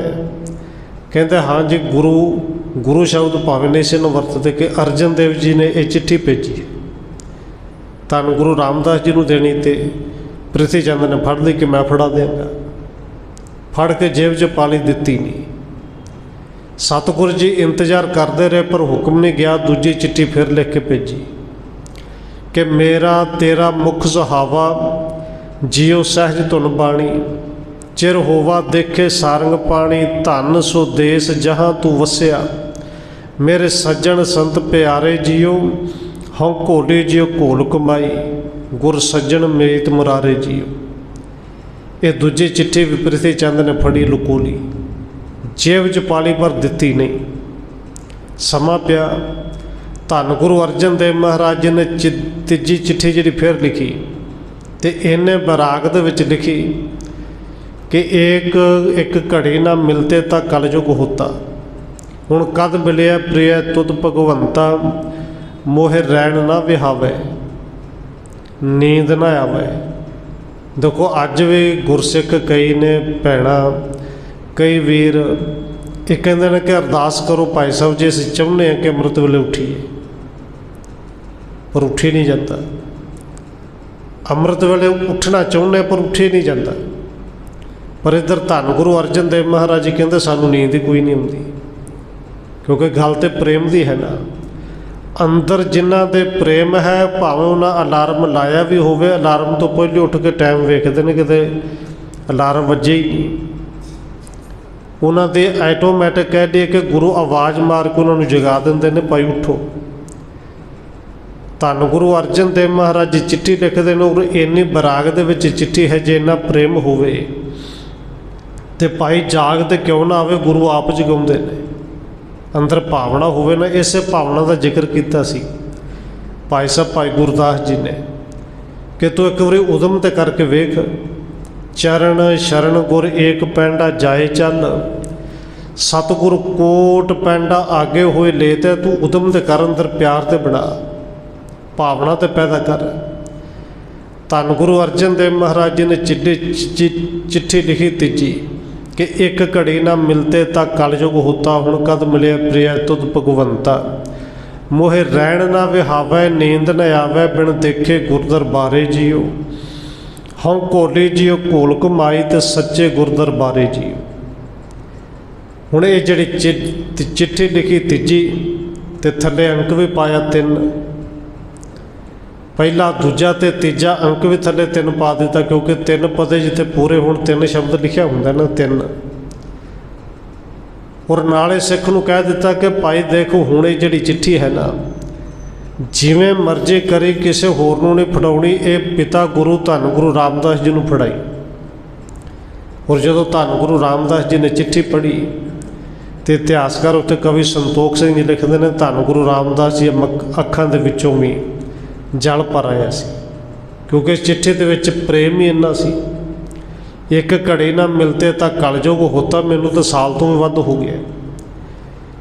A: ਕਹਿੰਦੇ, ਹਾਂ ਜੀ, ਗੁਰੂ ਗੁਰੂ ਸ਼ਬਦ ਭਾਵੇਂ ਨਹੀਂ ਸੀ ਨੂੰ ਵਰਤਦੇ ਕਿ ਅਰਜਨ ਦੇਵ ਜੀ ਨੇ ਇਹ ਚਿੱਠੀ ਭੇਜੀ ਹੈ। ਤੁਹਾਨੂੰ ਗੁਰੂ ਰਾਮਦਾਸ ਜੀ ਨੂੰ ਦੇਣੀ ਤੇ ਪ੍ਰਿਥੀ ਚੰਦ ਨੇ ਫੜ ਲਈ ਕਿ ਮੈਂ ਫੜਾ ਦਿਆਂਗਾ। ਫੜ ਕੇ ਜੇਬ 'ਚ ਪਾਣੀ ਦਿੱਤੀ ਨਹੀਂ। ਸਤਿਗੁਰੂ ਜੀ ਇੰਤਜ਼ਾਰ ਕਰਦੇ ਰਹੇ, ਪਰ ਹੁਕਮ ਨਹੀਂ ਗਿਆ। ਦੂਜੀ ਚਿੱਠੀ ਫਿਰ ਲਿਖ ਕੇ ਭੇਜੀ ਕਿ ਮੇਰਾ, ਤੇਰਾ ਮੁਖ ਸੁਹਾਵਾ, ਜਿਉ ਸਹਿਜ ਧੁਨ ਬਾਣੀ। ਚਿਰ ਹੋਵਾ ਦੇਖੇ ਸਾਰੰਗ ਪਾਣੀ, ਧਨ ਸੋ ਦੇਸ ਜਹਾਂ ਤੂੰ ਵਸਿਆ। ਮੇਰੇ ਸੱਜਣ ਸੰਤ ਪਿਆਰੇ ਜੀਓ ਹਉ ਘੋਲੇ ਜਿਉ ਘੋਲ ਕਮਾਈ। ਗੁਰ ਸੱਜਣ ਮੇਤ ਮੁਰਾਰੇ ਜੀਓ। ਇਹ ਦੂਜੀ ਚਿੱਠੀ ਵਿਪਰੀਤੇ ਚੰਦ ਨੇ ਫੜੀ ਲੁਕੋਲੀ। ਜੇਬ 'ਚ ਪਾਲੀ ਪਰ ਦਿੱਤੀ ਨਹੀਂ। ਸਮਾਂ ਪਿਆ। ਧੰਨ ਗੁਰੂ ਅਰਜਨ ਦੇਵ ਮਹਾਰਾਜ ਜੀ ਨੇ ਚਿ- ਤੀਜੀ ਚਿੱਠੀ ਜਿਹੜੀ ਫਿਰ ਲਿਖੀ ਤੇ ਇਹਨੇ ਬਰਾਗ ਦੇ ਵਿੱਚ ਲਿਖੀ ਕਿ ਇੱਕ ਇੱਕ ਘੜੀ ਨਾ ਮਿਲਤੇ ਤਾਂ ਕਲਯੁਗ ਹੋਤਾ। ਹੁਣ ਕਦ ਮਿਲਿਆ ਪ੍ਰਿਯ ਤੁਧ ਭਗਵੰਤਾ, ਮੋਹਿ ਰਹਿਣ ਨਾ ਵਿਹਾਵੇ। ਨੀਂਦ ਨਾ ਆਵੇ। ਦੇਖੋ, ਅੱਜ ਵੀ ਗੁਰਸਿੱਖ ਕਈ ਨੇ, ਭੈਣਾ, ਕਈ ਵੀਰ ਇਹ ਕਹਿੰਦੇ ਨੇ ਕਿ ਅਰਦਾਸ ਕਰੋ, ਭਾਈ ਸਾਹਿਬ ਜੀ, ਅਸੀਂ ਚਾਹੁੰਦੇ ਹਾਂ ਕਿ ਅੰਮ੍ਰਿਤ ਵੇਲੇ ਉੱਠੀਏ। ਪਰ ਉੱਠੀ ਨਹੀਂ ਜਾਂਦਾ। ਅੰਮ੍ਰਿਤ ਵੇਲੇ ਉੱਠਣਾ ਚਾਹੁੰਦੇ ਪਰ ਉੱਠੀ ਨਹੀਂ ਜਾਂਦਾ। ਪਰ ਇੱਧਰ ਧੰਨ ਗੁਰੂ ਅਰਜਨ ਦੇਵ ਮਹਾਰਾਜ ਜੀ ਕਹਿੰਦੇ, ਸਾਨੂੰ ਨੀਂਦ ਹੀ ਕੋਈ ਨਹੀਂ ਆਉਂਦੀ। ਕਿਉਂਕਿ ਗੱਲ ਤੇ ਪ੍ਰੇਮ ਦੀ ਹੈ ਨਾ। ਅੰਦਰ ਜਿਨ੍ਹਾਂ ਦੇ ਪ੍ਰੇਮ ਹੈ, ਭਾਵੇਂ ਉਹਨਾਂ ਅਲਾਰਮ ਲਾਇਆ ਵੀ ਹੋਵੇ, ਅਲਾਰਮ ਤੋਂ ਪਹਿਲੇ ਉੱਠ ਕੇ ਟਾਈਮ ਵੇਖਦੇ ਨੇ ਕਿਤੇ, ਅਲਾਰਮ ਵੱਜੇ ਹੀ ਨਹੀਂ। ਉਹਨਾਂ ਦੇ ਆਟੋਮੈਟਿਕ ਕਹਿ ਦਈਏ ਕਿ ਗੁਰੂ ਆਵਾਜ਼ ਮਾਰ ਕੇ ਉਹਨਾਂ ਨੂੰ ਜਗਾ ਦਿੰਦੇ ਨੇ, ਭਾਈ ਉਠੋ। ਧੰਨ ਗੁਰੂ ਅਰਜਨ ਦੇਵ ਮਹਾਰਾਜ ਜੀ ਚਿੱਠੀ ਲਿਖਦੇ ਨੇ ਉਹ ਇੰਨੀ ਬਰਾਗ ਦੇ ਵਿੱਚ ਚਿੱਠੀ ਹੈ ਜੇ ਇੰਨਾ ਪ੍ਰੇਮ ਹੋਵੇ, ਤੇ ਭਾਈ ਜਾਗ ਤੇ ਕਿਉਂ ਨਾ ਆਵੇ, ਗੁਰੂ ਆਪ ਜਗਾਉਂਦੇ ਨੇ। ਅੰਦਰ ਭਾਵਨਾ ਹੋਵੇ ਨਾ, ਇਸੇ ਭਾਵਨਾ ਦਾ ਜ਼ਿਕਰ ਕੀਤਾ ਸੀ। ਭਾਈ ਸਾਹਿਬ, ਭਾਈ ਗੁਰਦਾਸ ਜੀ ਨੇ ਕਿ ਤੂੰ ਇੱਕ ਵਾਰੀ ਉਦਮ ਤੇ ਕਰਕੇ ਵੇਖ। ਚਰਨ ਸ਼ਰਨ ਗੁਰ ਏਕ ਪੈਂਡਾ ਜਾਏ ਚੱਲ। ਸਤਿਗੁਰ ਕੋਟ ਪੈਂਡਾ ਆਗੇ ਹੋਏ ਲੈ ਤੇ ਤੂੰ ਉਦਮ ਤੇ ਕਰ, ਅੰਦਰ ਪਿਆਰ ਤੇ ਬਣਾ। ਭਾਵਨਾ ਤੇ ਪੈਦਾ ਕਰ। ਧੰਨ ਗੁਰੂ ਅਰਜਨ ਦੇਵ ਮਹਾਰਾਜ ਜੀ ਨੇ ਚਿੱਠੀ ਚਿ- ਚਿੱਠੀ ਲਿਖੀ ਤੀਜੀ। ਕਿ ਇੱਕ ਘੜੀ ਨਾ ਮਿਲਤੇ ਤਾਂ ਕਲਯੁਗ ਹੋਤਾ, ਹੁਣ ਕਦ ਮਿਲਿਆ ਪ੍ਰਿਆ ਤੁਧ ਭਗਵੰਤਾ? ਮੋਹਿ ਰਹਿਣ ਨਾ ਵਿਹਾਵੈ, ਨੀਂਦ ਨ ਆਵੈ, ਬਿਨ ਦੇਖੇ ਗੁਰ ਦਰਬਾਰੇ ਜੀਓ। ਹਉ ਕੋਲੀ ਜੀਓ ਕੋਲ ਕਮਾਈ ਤੇ ਸੱਚੇ ਗੁਰ ਦਰਬਾਰੇ ਜੀਓ। ਹੁਣ ਇਹ ਜਿਹੜੀ ਚਿ- ਚਿੱਠੀ ਲਿਖੀ ਤੀਜੀ, ਤੇ ਥੱਲੇ ਅੰਕ ਵੀ ਪਾਇਆ ਤਿੰਨ ਪਹਿਲਾ, ਦੂਜਾ ਤੇ ਤੀਜਾ ਅੰਕ ਵੀ ਥੱਲੇ ਤਿੰਨ ਪਾ ਦਿੱਤਾ ਕਿਉਂਕਿ ਤਿੰਨ ਪਦੇ ਜਿੱਥੇ ਪੂਰੇ ਹੋਣ, ਤਿੰਨ ਸ਼ਬਦ ਲਿਖਿਆ ਹੁੰਦਾ ਨਾ, ਤਿੰਨ। ਔਰ ਨਾਲੇ ਸਿੱਖ ਨੂੰ ਕਹਿ ਦਿੱਤਾ ਕਿ ਭਾਈ ਦੇਖੋ, ਹੁਣ ਇਹ ਜਿਹੜੀ ਚਿੱਠੀ ਹੈ ਨਾ, ਜਿਵੇਂ ਮਰਜ਼ੀ ਕਰੀ, ਕਿਸੇ ਹੋਰ ਨੂੰ ਨਹੀਂ ਫੜਾਉਣੀ, ਇਹ ਪਿਤਾ ਗੁਰੂ, ਧੰਨ ਗੁਰੂ ਰਾਮਦਾਸ ਜੀ ਨੂੰ ਫੜਾਈ। ਔਰ ਜਦੋਂ ਧੰਨ ਗੁਰੂ ਰਾਮਦਾਸ ਜੀ ਨੇ ਚਿੱਠੀ ਪੜ੍ਹੀ, ਤੇ ਇਤਿਹਾਸਕਾਰ ਉੱਤੇ ਕਵੀ ਸੰਤੋਖ ਸਿੰਘ ਜੀ ਲਿਖਦੇ ਨੇ, ਧੰਨ ਗੁਰੂ ਰਾਮਦਾਸ ਜੀ, ਮੱਕ- ਅੱਖਾਂ ਦੇ ਵਿੱਚੋਂ ਵੀ। ਜਲ ਭਰ ਆਇਆ ਸੀ। ਕਿਉਂਕਿ ਇਸ ਚਿੱਠੀ ਦੇ ਵਿੱਚ ਪ੍ਰੇਮ ਹੀ ਇੰਨਾ ਸੀ। ਇੱਕ ਘੜੀ ਨਾ ਮਿਲਤੇ ਤਾਂ ਕਲਯੁਗ ਹੋਤਾ, ਮੈਨੂੰ ਤਾਂ ਸਾਲ ਤੋਂ ਵੀ ਵੱਧ ਹੋ ਗਿਆ।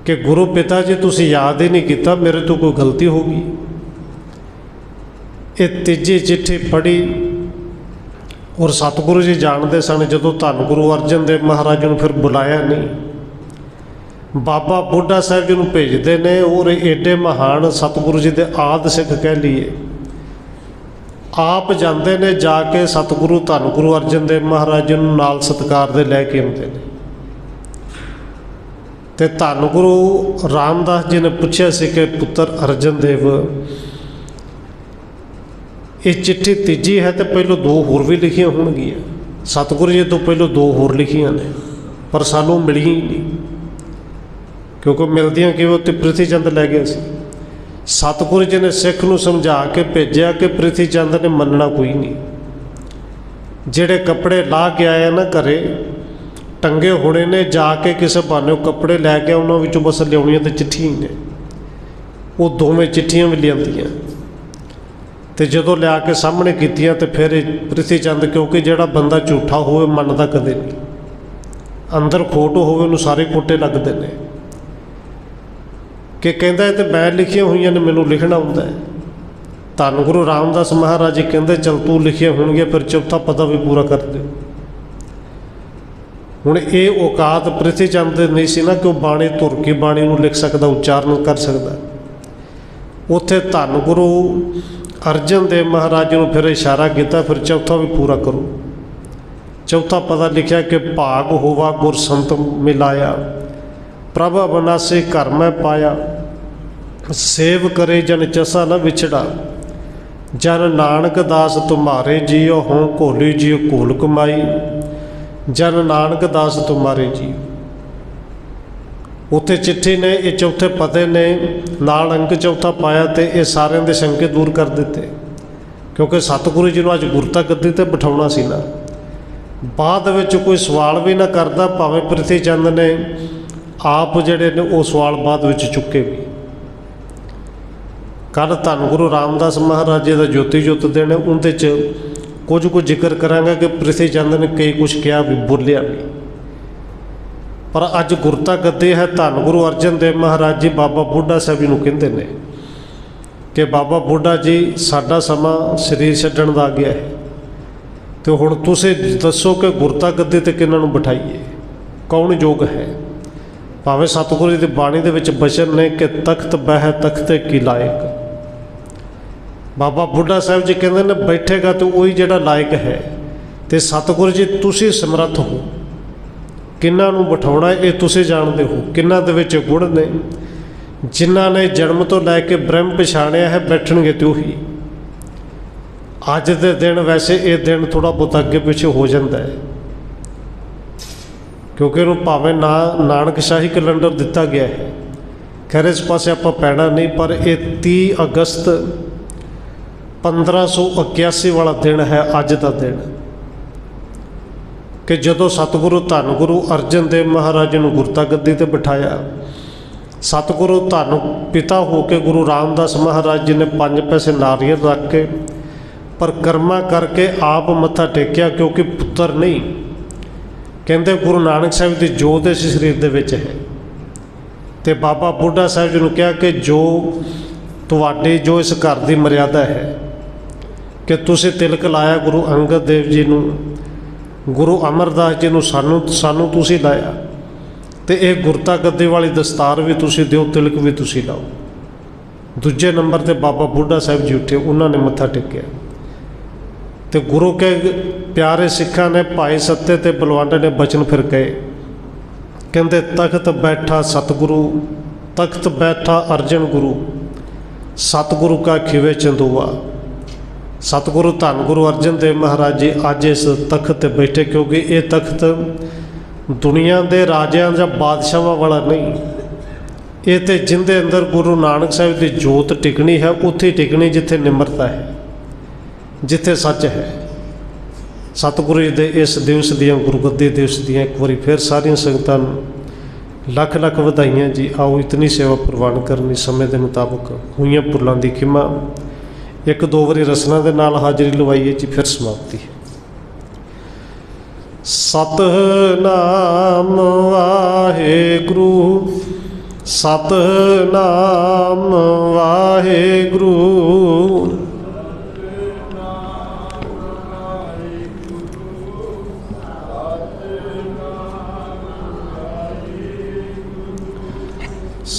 A: ਕਿ ਗੁਰੂ ਪਿਤਾ ਜੀ, ਤੁਸੀਂ ਯਾਦ ਹੀ ਨਹੀਂ ਕੀਤਾ, ਮੇਰੇ ਤੋਂ ਕੋਈ ਗਲਤੀ ਹੋ ਗਈ। ਇਹ ਤੀਜੀ ਚਿੱਠੀ ਪੜ੍ਹੀ ਔਰ ਸਤਿਗੁਰੂ ਜੀ ਜਾਣਦੇ ਸਨ, ਜਦੋਂ ਧੰਨ ਗੁਰੂ ਅਰਜਨ ਦੇਵ ਮਹਾਰਾਜ ਨੂੰ ਫਿਰ ਬੁਲਾਇਆ ਨਹੀਂ। ਬਾਬਾ ਬੁੱਢਾ ਸਾਹਿਬ ਜੀ ਨੂੰ ਭੇਜਦੇ ਨੇ ਔਰ ਏਡੇ ਮਹਾਨ ਸਤਿਗੁਰੂ ਜੀ ਦੇ ਆਦ ਸਿੱਖ ਕਹਿ ਲਈਏ। ਆਪ ਜਾਂਦੇ ਨੇ, ਜਾ ਕੇ ਸਤਿਗੁਰੂ, ਧੰਨ ਗੁਰੂ ਅਰਜਨ ਦੇਵ ਮਹਾਰਾਜ ਜੀ ਨੂੰ ਨਾਲ ਸਤਿਕਾਰ ਦੇ ਲੈ ਕੇ ਆਉਂਦੇ ਨੇ। ਤੇ ਧੰਨ ਗੁਰੂ ਰਾਮਦਾਸ ਜੀ ਨੇ ਪੁੱਛਿਆ ਸੀ ਕਿ ਪੁੱਤਰ ਅਰਜਨ ਦੇਵ, ਇਹ ਚਿੱਠੀ ਤੀਜੀ ਹੈ ਤੇ ਪਹਿਲੋਂ ਦੋ ਹੋਰ ਵੀ ਲਿਖੀਆਂ ਹੋਣਗੀਆਂ। ਸਤਿਗੁਰੂ ਜੀ ਤੋਂ ਪਹਿਲੋਂ ਦੋ ਹੋਰ ਲਿਖੀਆਂ ਨੇ, ਪਰ ਸਾਨੂੰ ਮਿਲੀਆਂ ਹੀ ਨਹੀਂ। ਕਿਉਂਕਿ ਮਿਲਦੀਆਂ ਕਿਵੇਂ ਉੱਤੇ ਪ੍ਰਿਥੀ ਚੰਦ ਲੈ ਗਿਆ ਸੀ। ਸਤਿਗੁਰੂ ਜੀ ਨੇ ਸਿੱਖ ਨੂੰ ਸਮਝਾ ਕੇ ਭੇਜਿਆ ਕਿ ਪ੍ਰਿਥੀ ਚੰਦ ਨੇ ਮੰਨਣਾ ਕੋਈ ਨਹੀਂ। ਜਿਹੜੇ ਕੱਪੜੇ ਲਾ ਕੇ ਆਏ ਨਾ ਘਰੇ, ਟੰਗੇ ਹੋਣੇ ਨੇ, ਜਾ ਕੇ ਕਿਸੇ ਬਹਾਨੇ ਉਹ ਕੱਪੜੇ ਲੈ ਕੇ ਉਹਨਾਂ ਵਿੱਚੋਂ ਬਸ ਲਿਆਉਣੀਆਂ ਤੇ ਚਿੱਠੀਆਂ ਹੀ ਨੇ। ਉਹ ਦੋਵੇਂ ਚਿੱਠੀਆਂ ਵੀ ਲਿਆਂਦੀਆਂ। ਤੇ ਜਦੋਂ ਲਿਆ ਕੇ ਸਾਹਮਣੇ ਕੀਤੀਆਂ ਤੇ ਫਿਰ ਇਹ ਪ੍ਰਿਥੀ ਚੰਦ ਕਿਉਂਕਿ ਜਿਹੜਾ ਬੰਦਾ ਝੂਠਾ ਹੋਵੇ, ਮੰਨਦਾ ਕਦੇ ਨਹੀਂ। ਅੰਦਰ ਖੋਟ ਹੋਵੇ, ਉਹਨੂੰ ਸਾਰੇ ਕੋਟੇ ਲੱਗਦੇ ਨੇ। ਕਿ ਕਹਿੰਦਾ ਇਹ ਤੇ ਮੈਂ ਲਿਖੀਆਂ ਹੋਈਆਂ ਨੇ, ਮੈਨੂੰ ਲਿਖਣਾ ਹੁੰਦਾ ਹੈ। ਧੰਨ ਗੁਰੂ ਰਾਮਦਾਸ ਮਹਾਰਾਜ ਜੀ ਕਹਿੰਦੇ, ਚਲ ਤੂੰ ਲਿਖੀਆਂ ਹੋਣਗੀਆਂ, ਫਿਰ ਚੌਥਾ ਪਤਾ ਵੀ ਪੂਰਾ ਕਰ ਦੇ ਹੁਣ ਇਹ ਔਕਾਤ ਪ੍ਰਿਥੀ ਚੰਦ ਦੇ ਨਹੀਂ ਸੀ ਨਾ ਕਿ ਉਹ ਬਾਣੀ ਧੁਰ ਕੇ ਬਾਣੀ ਨੂੰ ਲਿਖ ਸਕਦਾ, ਉਚਾਰਨ ਕਰ ਸਕਦਾ। ਉੱਥੇ ਧੰਨ ਗੁਰੂ ਅਰਜਨ ਦੇਵ ਮਹਾਰਾਜ ਨੂੰ ਫਿਰ ਇਸ਼ਾਰਾ ਕੀਤਾ, ਫਿਰ ਚੌਥਾ ਵੀ ਪੂਰਾ ਕਰੋ। ਚੌਥਾ ਪਤਾ ਲਿਖਿਆ ਕਿ ਭਾਗ ਹੋਵਾ ਗੁਰ ਸੰਤ ਮਿਲਾਇਆ। ਪ੍ਰਭ ਅਬਨਾਸੀ ਘਰ ਮੈਂ ਪਾਇਆ। ਸੇਵ ਕਰੇ ਜਨ ਚਸਾ ਨ ਵਿਛੜਾ। ਜਨ ਨਾਨਕ ਦਾਸ ਤੁਮਾਰੇ ਜੀਉ ਹੋਂ ਕੋਲੀ ਜੀਓ ਕੋਲ ਕਮਾਈ। ਜਨ ਨਾਨਕ ਦਾਸ ਤੁਮਾਰੇ ਜੀ ਉੱਥੇ ਚਿੱਠੀ ਨੇ, ਇਹ ਚੌਥੇ ਪਤੇ ਨੇ, ਨਾਲ ਅੰਕ ਚੌਥਾ ਪਾਇਆ ਤੇ ਇਹ ਸਾਰਿਆਂ ਦੇ ਸ਼ੰਕੇ ਦੂਰ ਕਰ ਦਿੱਤੇ। ਕਿਉਂਕਿ ਸਤਿਗੁਰੂ ਜੀ ਨੂੰ ਅੱਜ ਗੁਰਤਾ ਗੱਦੀ ਤੇ ਬਿਠਾਉਣਾ ਸੀ ਨਾ। ਬਾਅਦ ਵਿੱਚ ਕੋਈ ਸਵਾਲ ਵੀ ਨਾ ਕਰਦਾ, ਭਾਵੇਂ ਪ੍ਰਿਥੀ ਚੰਦ ਨੇ ਆਪ ਜਿਹੜੇ ਨੇ ਉਹ ਸਵਾਲ ਬਾਅਦ ਵਿੱਚ ਚੁੱਕੇ ਵੀ। ਕੱਲ ਧੰਨ ਗੁਰੂ ਰਾਮਦਾਸ ਮਹਾਰਾਜ ਜੀ ਦਾ ਜੋਤੀ ਜੋਤ ਦੇਣ ਉਹਦੇ ਚ ਕੁਝ ਕੁ ਜ਼ਿਕਰ ਕਰਾਂਗਾ ਕਿ ਪ੍ਰਿਥੀ ਚੰਦ ਨੇ ਕਈ ਕੁਝ ਕਿਹਾ ਵੀ ਬੋਲਿਆ ਵੀ। ਪਰ ਅੱਜ ਗੁਰਤਾ ਗੱਦੇ ਹੈ ਧੰਨ ਗੁਰੂ ਅਰਜਨ ਦੇਵ ਮਹਾਰਾਜ ਜੀ, ਬਾਬਾ ਬੁੱਢਾ ਸਾਹਿਬ ਜੀ ਨੂੰ ਕਹਿੰਦੇ ਨੇ ਕਿ ਬਾਬਾ ਬੁੱਢਾ ਜੀ, ਸਾਡਾ ਸਮਾਂ ਸਰੀਰ ਛੱਡਣ ਦਾ ਆ ਗਿਆ ਹੈ। ਤੇ ਹੁਣ ਤੁਸੀਂ ਦੱਸੋ ਕਿ ਗੁਰਤਾ ਗੱਦੇ ਤੇ ਕਿਹਨਾਂ ਨੂੰ ਬਿਠਾਈਏ? ਕੌਣ ਯੋਗ ਹੈ? ਭਾਵੇਂ ਸਤਿਗੁਰੂ ਜੀ ਦੀ ਬਾਣੀ ਦੇ ਵਿੱਚ ਬਚਨ ਨੇ ਕਿ ਤਖਤ ਬਹਿ ਤਖਤੇ ਕੀ ਲਾਇਕ। ਬਾਬਾ ਬੁੱਢਾ ਸਾਹਿਬ ਜੀ ਕਹਿੰਦੇ ਨੇ, ਬੈਠੇਗਾ ਤੇ ਉਹੀ ਜਿਹੜਾ ਲਾਇਕ ਹੈ। ਤੇ ਸਤਿਗੁਰੂ ਜੀ, ਤੁਸੀਂ ਸਮਰੱਥ ਹੋ। ਕਿੰਨਾਂ ਨੂੰ ਬਿਠਾਉਣਾ ਇਹ ਤੁਸੀਂ ਜਾਣਦੇ ਹੋ। ਕਿੰਨਾਂ ਦੇ ਵਿੱਚ ਗੁਣ ਨੇ। ਜਿਨ੍ਹਾਂ ਨੇ ਜਨਮ ਤੋਂ ਲੈ ਕੇ ਬ੍ਰਹਮ ਪਛਾਣਿਆ ਹੈ, ਬੈਠਣਗੇ ਤੇ ਉਹੀ। ਅੱਜ ਦੇ ਦਿਨ ਵੈਸੇ ਇਹ ਦਿਨ ਥੋੜਾ ਬਹੁਤ ਅੱਗੇ ਪਿੱਛੇ ਹੋ ਜਾਂਦਾ ਹੈ। ਕਿਉਂਕਿ ਉਹਨੂੰ ਭਾਵੇਂ ਨਾ ਨਾਨਕ ਸ਼ਾਹੀ ਕੈਲੰਡਰ ਦਿੱਤਾ ਗਿਆ ਹੈ। ਖੈਰ, ਇਸ ਪਾਸੇ ਆਪਾਂ ਪੈਣਾ ਨਹੀਂ, ਪਰ ਇਹ 30 ਅਗਸਤ 1581 ਵਾਲਾ ਦਿਨ ਹੈ, ਅੱਜ ਦਾ ਦਿਨ। ਕਿ ਜਦੋਂ ਸਤਿਗੁਰੂ ਧੰਨ ਗੁਰੂ ਅਰਜਨ ਦੇਵ ਮਹਾਰਾਜ ਨੂੰ ਗੁਰਤਾ ਗੱਦੀ ਤੇ ਬਿਠਾਇਆ, ਸਤਿਗੁਰੂ ਧੰਨ ਪਿਤਾ ਹੋ ਕੇ ਗੁਰੂ ਰਾਮਦਾਸ ਮਹਾਰਾਜ ਜੀ ਨੇ ਪੰਜ ਪੈਸੇ ਨਾਰੀਅਲ ਰੱਖ ਕੇ ਪਰਕਰਮਾ ਕਰਕੇ ਆਪ ਮੱਥਾ ਟੇਕਿਆ ਕਿਉਂਕਿ ਪੁੱਤਰ ਨਹੀਂ। ਕਹਿੰਦੇ ਗੁਰੂ ਨਾਨਕ ਸਾਹਿਬ ਦੀ ਜੋਤ ਇਸ ਸਰੀਰ ਦੇ ਵਿੱਚ ਹੈ। ਤੇ ਬਾਬਾ ਬੁੱਢਾ ਸਾਹਿਬ ਜੀ ਨੂੰ ਕਿਹਾ ਕਿ ਜੋ ਤੁਹਾਡੀ, ਜੋ ਇਸ ਘਰ ਦੀ ਮਰਿਆਦਾ ਹੈ, ਕਿ ਤੁਸੀਂ ਤਿਲਕ ਲਾਇਆ ਗੁਰੂ ਅੰਗਦ ਦੇਵ ਜੀ ਨੂੰ, ਗੁਰੂ ਅਮਰਦਾਸ ਜੀ ਨੂੰ ਸਾਨੂੰ ਸਾਨੂੰ ਤੁਸੀਂ ਲਾਇਆ, ਤੇ ਇਹ ਗੁਰਤਾ ਗੱਦੇ ਵਾਲੀ ਦਸਤਾਰ ਵੀ ਤੁਸੀਂ ਦਿਓ, ਤਿਲਕ ਵੀ ਤੁਸੀਂ ਲਾਓ। ਦੂਜੇ ਨੰਬਰ ਤੇ ਬਾਬਾ ਬੁੱਢਾ ਸਾਹਿਬ ਜੀ ਉੱਠੇ, ਉਹਨਾਂ ਨੇ ਮੱਥਾ ਟੇਕਿਆ। ਤੇ ਗੁਰੂ ਕੇ ਪਿਆਰੇ ਸਿੱਖਾਂ ਨੇ ਭਾਈ ਸੱਤੇ ਤੇ ਬਲਵੰਡ ਨੇ ਬਚਨ ਫਿਰ ਕਹੇ। ਕਹਿੰਦੇ, ਤਖਤ ਬੈਠਾ ਸਤਿਗੁਰੂ, ਤਖਤ ਬੈਠਾ ਅਰਜਨ ਗੁਰੂ, ਸਤਿਗੁਰੂ ਕਾ ਖਿਵੇ ਚੰਦੂਆ। ਸਤਿਗੁਰੂ ਧੰਨ ਗੁਰੂ ਅਰਜਨ ਦੇਵ ਮਹਾਰਾਜ ਜੀ, ਅੱਜ ਇਸ ਤਖਤ ਤੇ ਬੈਠੇ ਕਿਉਂਕਿ ਇਹ ਤਖਤ ਦੁਨੀਆ ਦੇ ਰਾਜਿਆਂ ਜਾਂ ਬਾਦਸ਼ਾਹਾਂ ਵਾਲਾ ਨਹੀਂ। ਇਹ ਤੇ ਜਿੰਦੇ ਅੰਦਰ ਗੁਰੂ ਨਾਨਕ ਸਾਹਿਬ ਦੀ ਜੋਤ ਟਿਕਣੀ ਹੈ, ਉੱਥੇ ਟਿਕਣੀ ਜਿੱਥੇ ਨਿਮਰਤਾ ਹੈ। ਜਿੱਥੇ ਸੱਚ ਹੈ। ਸਤਿਗੁਰੂ ਜੀ ਦੇ ਇਸ ਦਿਵਸ ਦੀਆਂ ਗੁਰਗੱਦੀ ਦਿਵਸ ਦੀਆਂ ਇੱਕ ਵਾਰੀ ਫਿਰ ਸਾਰੀਆਂ ਸੰਗਤਾਂ ਨੂੰ ਲੱਖ ਲੱਖ ਵਧਾਈਆਂ ਜੀ। ਆਓ ਇਤਨੀ ਸੇਵਾ ਪ੍ਰਵਾਨ ਕਰਨੀ ਸਮੇਂ ਦੇ ਮੁਤਾਬਕ ਹੋਈਆਂ ਭੁੱਲਾਂ ਦੀ ਖਿਮਾ ਇੱਕ ਦੋ ਵਾਰੀ ਰਸਨਾ ਦੇ ਨਾਲ ਹਾਜ਼ਰੀ ਲਵਾਈਏ ਜੀ, ਫਿਰ ਸਮਾਪਤੀ। ਹੈ ਸਤਨਾਮ ਵਾਹਿਗੁਰੂ ਸਤਨਾਮ ਵਾਹਿਗੁਰੂ।